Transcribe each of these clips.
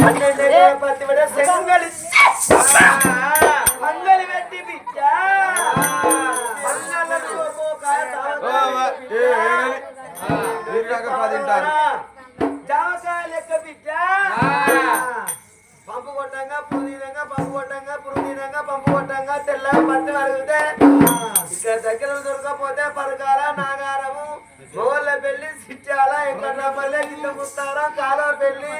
పన్నెండు ఎకరాల పత్తి పడే సెంగలి మంగలి పెట్టి బిడ్డ మల్లెలకు ఒక్కో కాయ ఓ, అవ్వ. ఏ, ఏమని? మీరు కాక పది తింటారు జామకాయ లెక్క బిడ్డ పంపు కొట్టంగా పురుదీనంగా పంపు కొట్టంగా పురుదీనంగా పంపు కొట్టంగా తెల్లగా పత్తి వరిగితే ఇక్కడ దగ్గర దొరకపోతే పరకాల నాగారము గోళ్ళ పెళ్ళి సిట్టాల ఎక్కడపల్లి గిట్ల ముస్తారా కాలువ పెళ్ళి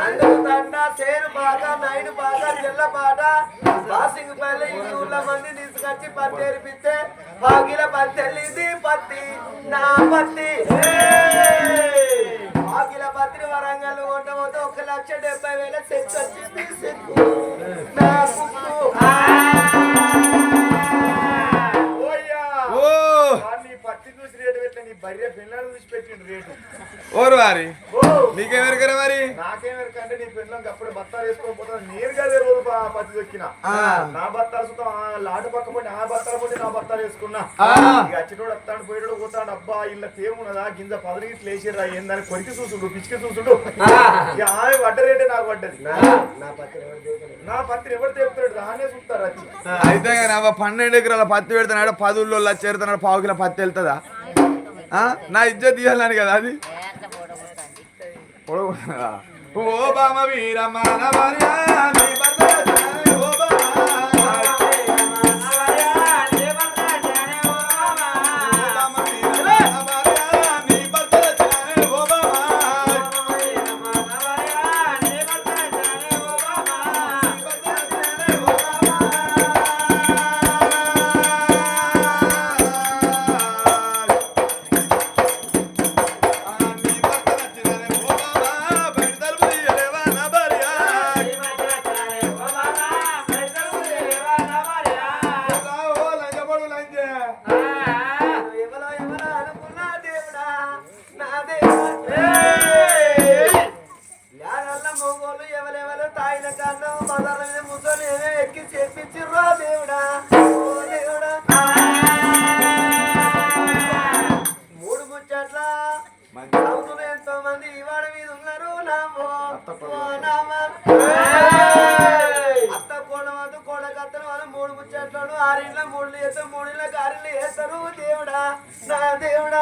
అందరు తండ సేరు పాట నైడు పాట తెల్ల పాట బాసింగ్ పల్లి ఈ ఊళ్ళ మంది తీసుకొచ్చి పత్తి ఏరిపిస్తే పాగిల పత్తి వెళ్ళింది పత్తి. నా పత్తి పాగిల పత్రి వరంగల్ ఉండబోతే ఒక లక్ష డెబ్బై వేల సెట్ వచ్చింది సెట్ నా పెట్టిండు రేటు. ఓరు వారి. ఓ. నీకెవరికరా మరి? నాకేమెరకంటే నీ పిల్లలకి అప్పుడు బత్తాలు వేసుకొని పోతాను నేరుగా అదే రోజు ప- పత్తి దొక్కిన. నా బత్తాలు ఆ లాటు పక్క పోటీ ఆ బత్తాలు పోటీ నా బత్తాలు వేసుకున్నా. ఇక వస్తాడు పోయేటోడు పోతాడు. అబ్బా ఇళ్ళ తేమున్నదా? గింజ పదవి ఇట్లా వేసిర్రా ఏందని కొరికి చూసుడు పిచ్చికి చూసుడు ఇక ఆమె పడ్డ రేటే నాకు పడ్డది. నా పత్రి ఎవరు దేవుడు నా పత్రి ఎవరు తెప్పుతాడు దానే చూస్తారు వచ్చి అయితే పన్నెండు ఎకరాల పత్తి పెడుతున్నాడు పదుల్లో చేరుతున్నాడు పావు కిలో పత్తి వెళ్తుందా? ఆ? నా ఇజ్జత్ తీయాలని కదా అది? పొడవుతుందా? ఓ బామ వీరమ్మ అత్త కోడవద్దు కోడకత్తలు వాళ్ళు మూడు ముచ్చట్లను ఆరిండ్ల మూడు వేస్తారు మూడిళ్ళ ఆరిండ్లు వేస్తారు. దేవుడా నా దేవుడా.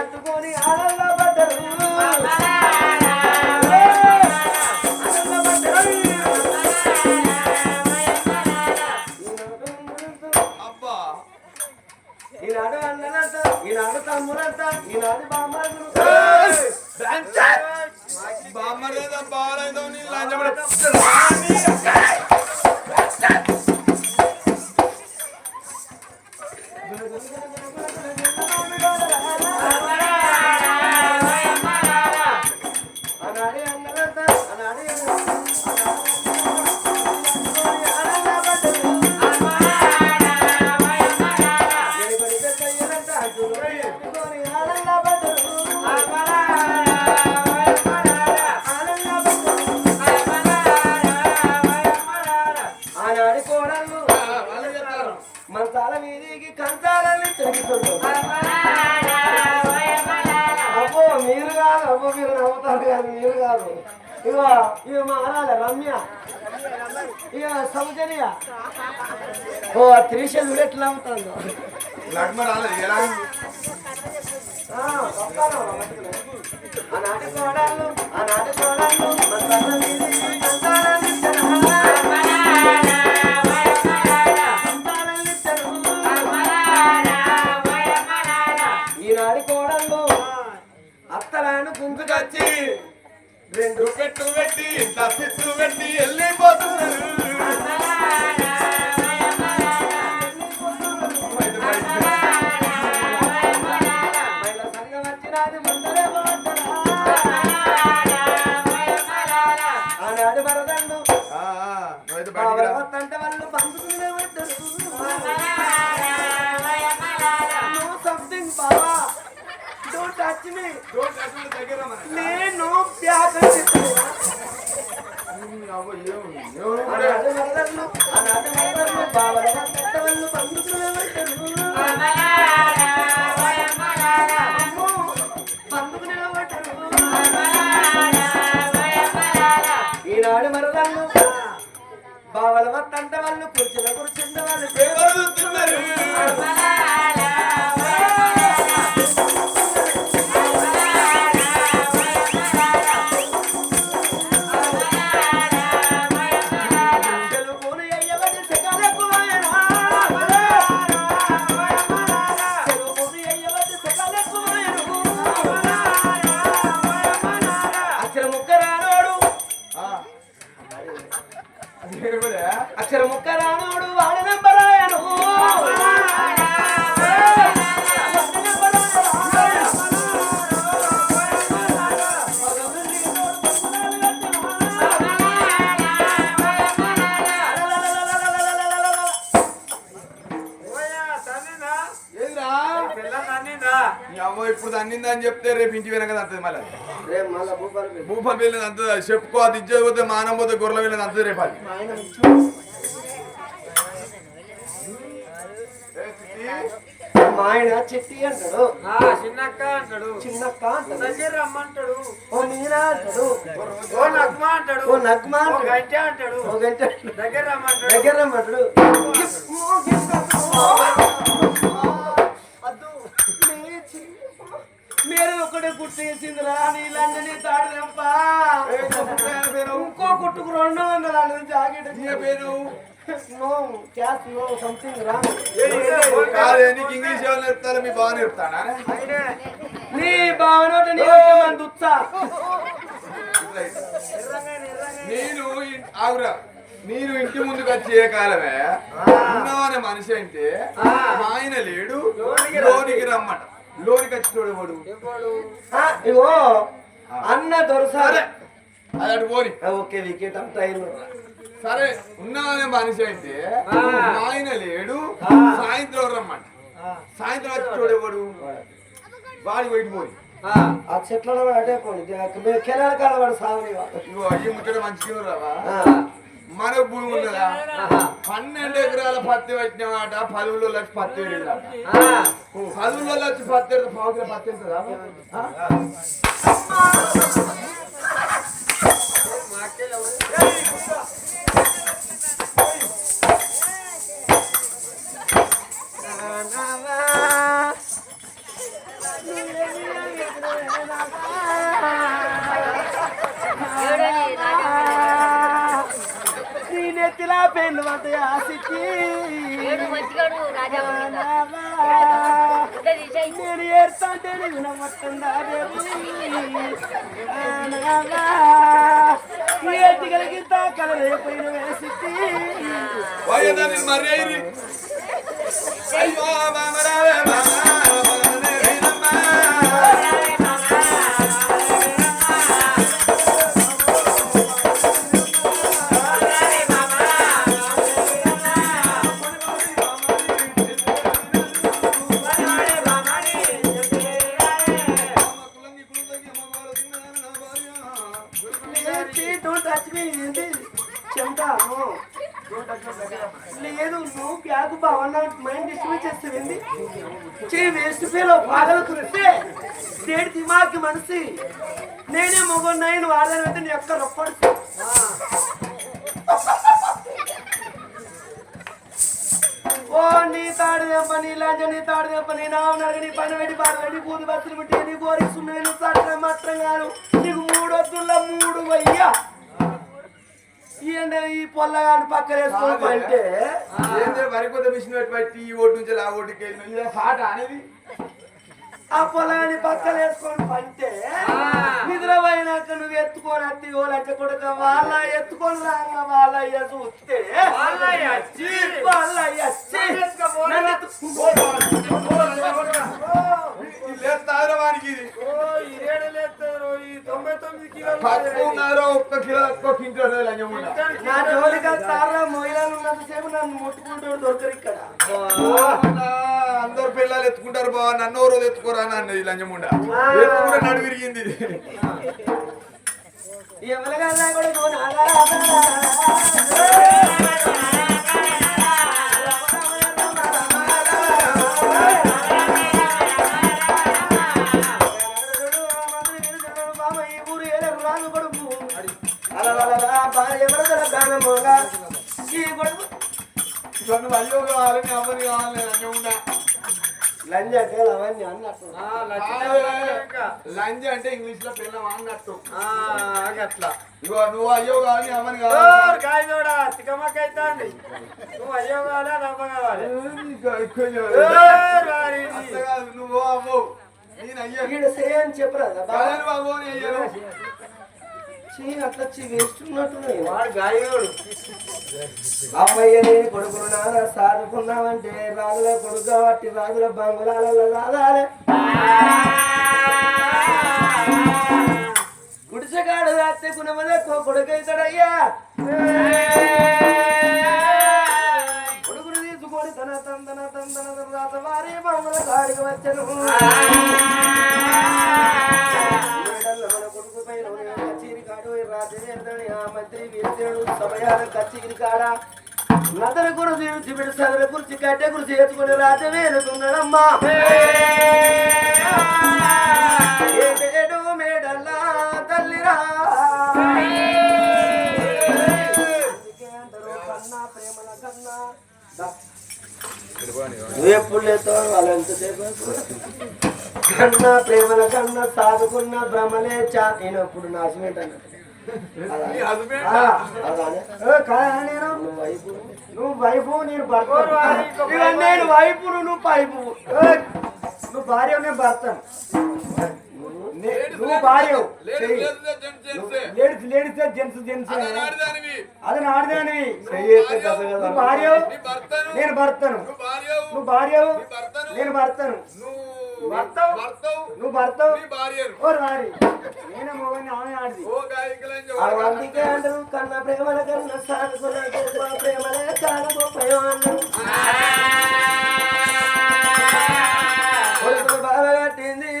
కట్టుకొని ఆడల్లో త్రిశలు ఎట్లా నవ్వుతుందో లగ్మ రాలేదు ఎలా. ఆనాటి అత్తలాను గుంజుకొచ్చి రెండు పెట్టు పెట్టి పెట్టి వెళ్ళిపోతున్నారు. ఆనాడు. అంటే వాళ్ళు పంపుకునే ఉంటారు నో సంథింగ్ బావా డోంట్ టచ్ మీ. నేను బ్యాక్ అని చెప్తున్నా. అవ్వ, ఏముంది? ఏముంది? ఈనాడు మరదళ్ళు బావల వత్తంటే వాళ్ళు కూర్చున్న కూర్చున్న వాళ్ళు. ఇప్పుడు అని చెప్తే రేపు ఇంటి వెనక అంతది మళ్ళీ భూపాలు వెళ్ళింది అంత చెప్పుకో అది ఇచ్చేపోతే మానం పోతే గొర్రెల వెళ్ళింది అంతది రేపు అది ఆయన ఏ చిట్టి? మా ఆయన చిట్టి అంటాడు చిన్నక్క అంటాడు చిన్నక్క అంటాడు ఓ అంటాడు ఓ నగ్మ అంటాడు ఓ నగ్మా ఓ అంటాడు గంట అంటాడు ఓ గంట దగ్గర రమ్మంటాడు దగ్గర రమ్మంటాడు నీకు ఇంగ్లీష్ ఎవరు నేర్పుతారో మీ బాగా నేర్పుతానా నీ భావన నీ మంది ఉత్సా నేను ఆగురా. నేను ఇంటి ముందుకు వచ్చి ఏ కాలమే? ఉన్నవానే మనిషి అంటే ఆయన లేడు లోనికి రమ్మట. లోనికి వచ్చి చూడవాడు ఇగో అన్న దొరసారే అది పోని. ఓకే వికెట్ టైం సరే ఉన్నవానే మనిషి అంటే మా ఆయన లేడు సాయంత్రం రమ్మంట. సాయంత్రం వచ్చి చూడేవాడు వాడి బయట పోయి. ఆ. చెట్లలో అటే పోయి కెనాల కాడ వాడు సాగుని ఇగో అయ్యి ముచ్చట మంచిగా రావా మన భూమి ఉన్నదా? పన్నెండు ఎకరాల పత్తి వచ్చినమాట పలువులో వచ్చి పత్తి వెళ్ళాట పలువులో వచ్చి పత్తి పెడితే పావు కిలో పత్తి వెళ్తుందా నెత్తిలా పెన్ను వంట ఆశికి. నేను ఏడుతుంటే నీకు నమ్మట్టుందా ఎత్తిగలిగిత కలరేపోయిన వేసికి పోయేదాన్ని మర్రి? అయ్యి అయ్యో మామరావే మామా, ఓ నీ తాడు దెబ్బ నీ లంజ నీ తాడు దెబ్బ నీ నావు నరగ నీ పని పెట్టి బాగా నీ బూది బస్సులు పెట్టి నీ గోరి సుమ్మేను సట్రం మాత్రం గాను నీకు మూడొద్దుల మూడు ఈ పక్కన అంటే వరి కొత్త మిషన్ పెట్టి బట్టి ఈ ఓటు నుంచి ఆ వెళ్ళి ఇదే పాట అనేది. ఆ పొలాన్ని పక్కన వేసుకొని పంటే నిద్ర పోయినాక నువ్వు ఎత్తుకొని అత్తి ఓలంచ కొడుక వాళ్ళ ఎత్తుకొని రాగా వాళ్ళ చూస్తే వాళ్ళ పట్టుకున్నారో ఒక్క కిలో ఒక్క లంజముండ నా మహిళలు ఉన్నంతసేపు నన్ను ముట్టుకుంటూ దొరకరు ఇక్కడ. అందరు పిల్లలు ఎత్తుకుంటారు బావ నన్ను ఎవరో ఎత్తుకోరా అని అన్నది లంజముండ ఎత్తుకుంటే నడు విరిగింది. ఎవరికన్నా కూడా నువ్వు నాలా ఈ కొడుకు అమ్మని లంజ అంటే అవన్నీ అన్నట్టు. లంజ అంటే ఇంగ్లీష్లో పిల్ల అన్నట్టు. ఆ, అట్లా ఇగో నువ్వు అయ్యో కావాలని అమ్మని కావాలి. కాయ చూడా తికమక్క అవుతాంది నువ్వు అయ్యో కావాలా నవ్వ కావాలి? నువ్వు అవ్వవు నేను అయ్యా. చెప్పరా బాబు నేను అయ్యాను. అట్లా చీ వేస్తున్నట్టున్నాయి వాడు గాయోడు. అమ్మయ్య నేను కొడుకును నాన్న సాదుకున్నావంటే రాజుల కొడుకు కాబట్టి రాజుల బంగుళాలలో రాదాలే. గుడిసెగాడు రాస్తే గుణమనే కొడుకైతాడయ్యా. కొడుకును తీసుకొని తన తందన తందన తర్వాత వారి బంగుల కాడికి వచ్చను. మంత్రి వీరసేనుడు సమయాన కచేరి కాడ నతన గురుజు విడిచిపెట్టి విడసల గురించి కట్టె గురించి చేసుకుని రాజవేలుకున్నాడమ్మా మేడల్లా తల్లిరా? కన్నా ప్రేమల కన్నా దా. నువ్వు ఎప్పుడు లేతావు వాళ్ళు ఎంతసేపు కన్నా ప్రేమల కన్నా సాధుకున్న భ్రమలే చా నేను అప్పుడు నాశనం నేను? నువ్వు వైపు నేను భర్త. నేను వైపు నువ్వు పైపు. నువ్వు భార్య నేను భర్తను. లేడీస్ లేడీస్ జెంట్స్ జెంట్స్ అదే నాడిదానివి భార్య నేను భర్తను. నువ్వు భర్తను. నేను భర్తను. నువ్వు భర్తవు. ఓ రారి నేను మొగని ఆమె ఆడిది. అందుకే అంటారు కన్న ప్రేమల కన్నా గొప్ప ప్రేమలే సానుకో ప్రేమ అన్నారు కొడుకులు బాగా కట్టింది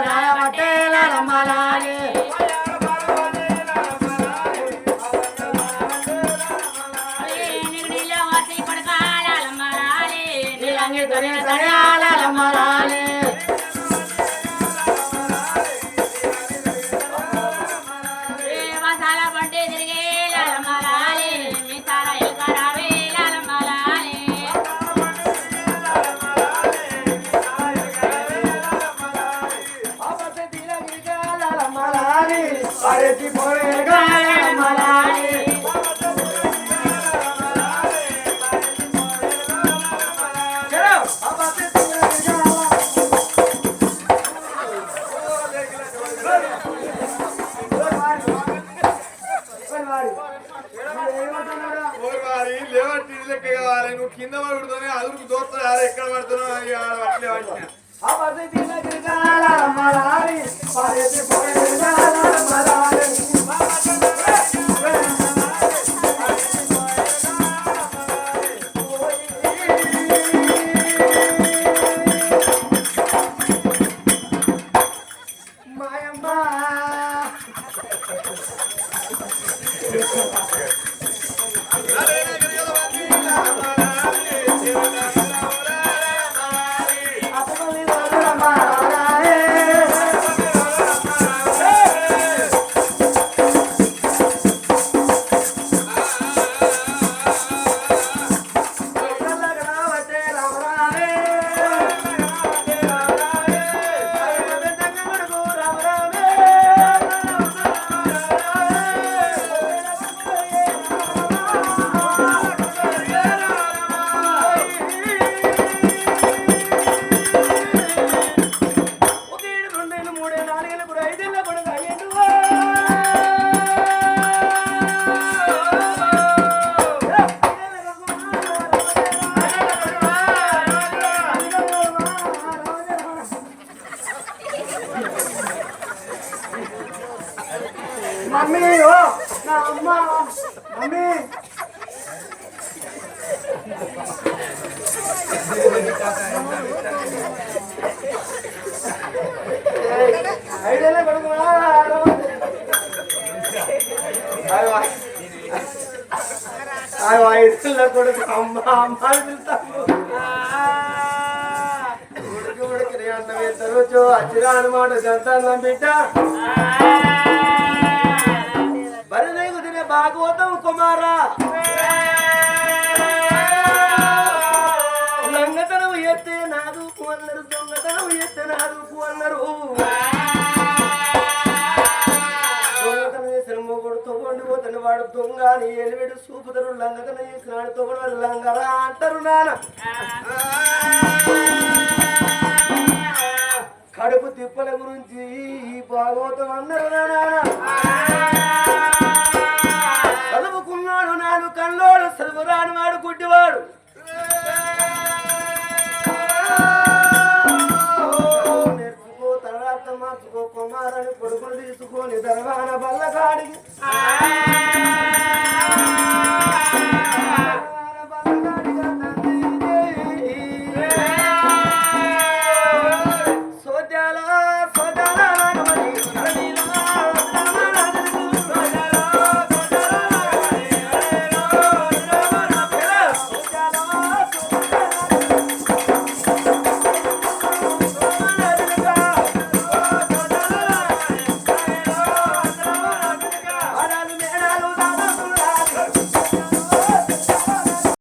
la la আর এটি বিপরে మమ్మీ నా అమ్మ మమ్మీ. ఐడియాలే పడుకున్నా ఐదుల కొడుకు అమ్మ అమ్మ పిలుస్తాను ఉడికి నీ అన్నం ఎత్తరు అచ్చిరా అనమాట జంతాంగం బిడ్డ. దొంగతనం ఎత్తే అన్నారు వాడు దొంగ అని ఎలివిడు సూపుతారు లంగతనం చేసిన వాడితో లంగరా అంటారు నాన్న. కడుపు తిప్పల గురించి భాగవతం అన్నారు నాన్న. చదువుకున్నాడు నాడు కన్నోడు చదువురాని వాడు గుడ్డివాడు. మార్చుకో కుమారని కొడుకులు తీసుకొని దర్వాన బల్లగాడికి.